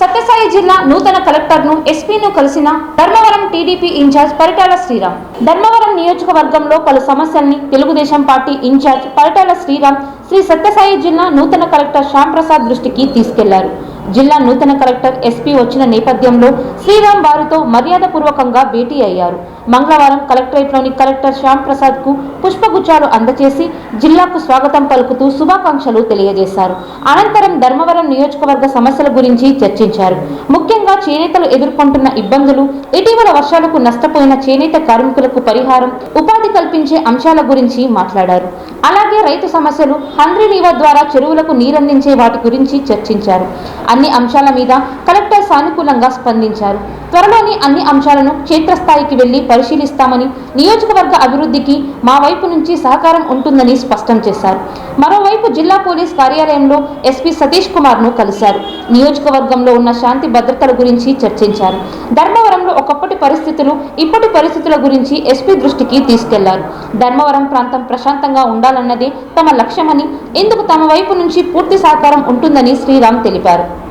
సత్యసాయి జిల్లా నూతన కలెక్టర్ను ఎస్పీను కలిసిన Dharmavaram TDP in charge Paritala Sriram. Dharmavaram నియోజకవర్గంలో పలు సమస్యల్ని Telugu Desam party in charge Paritala Sriram Sri Sathya Sai జిల్లా నూతన కలెక్టర్ శ్యామ్ ప్రసాద్ దృష్టికి తీసుకెళ్ళారు. జిల్లా నూతన కలెక్టర్ ఎస్పీ వచ్చిన నేపథ్యంలో శ్రీరామ్ వారితో మర్యాదపూర్వకంగా భేటీ అయ్యారు. మంగళవారం కలెక్టరేట్లోని కలెక్టర్ శ్యామ్ ప్రసాద్కు పుష్పగుచ్చాలు అందజేసి జిల్లాకు స్వాగతం పలుకుతూ శుభాకాంక్షలు తెలియజేశారు. అనంతరం ధర్మవరం నియోజకవర్గ సమస్యల గురించి చర్చించారు. ముఖ్యంగా చేనేతలు ఎదుర్కొంటున్న ఇబ్బందులు ఇటీవల వర్షాలకు నష్టపోయిన చేనేత కార్మికులకు పరిహారం ఉపాధి కల్పించే అంశాల గురించి మాట్లాడారు. అలాగే రైతు సమస్యలు హంద్రీ నీవర్ ద్వారా చెరువులకు నీరందించే వాటి గురించి చర్చించారు. అన్ని అంశాల మీద కలెక్టర్ సానుకూలంగా స్పందించారు. త్వరలోనే అన్ని అంశాలను క్షేత్రస్థాయికి వెళ్ళి పరిశీలిస్తామని నియోజకవర్గ అభివృద్ధికి మా వైపు నుంచి సహకారం ఉంటుందని స్పష్టం చేశారు. మరోవైపు జిల్లా పోలీస్ కార్యాలయంలో ఎస్పీ సతీష్ కుమార్ను కలిశారు. నియోజకవర్గంలో ఉన్న శాంతి భద్రతల గురించి చర్చించారు. ధర్మవరం ధర్మవరంలో ఒకప్పటి పరిస్థితులు ఇప్పటి పరిస్థితుల గురించి ఎస్పీ దృష్టికి తీసుకెళ్ళారు. ధర్మవరం ప్రాంతం ప్రశాంతంగా ఉండాలన్నదే తమ లక్ష్యమని ఇందుకు తమ వైపు నుంచి పూర్తి సహకారం ఉంటుందని శ్రీరామ్ తెలిపారు.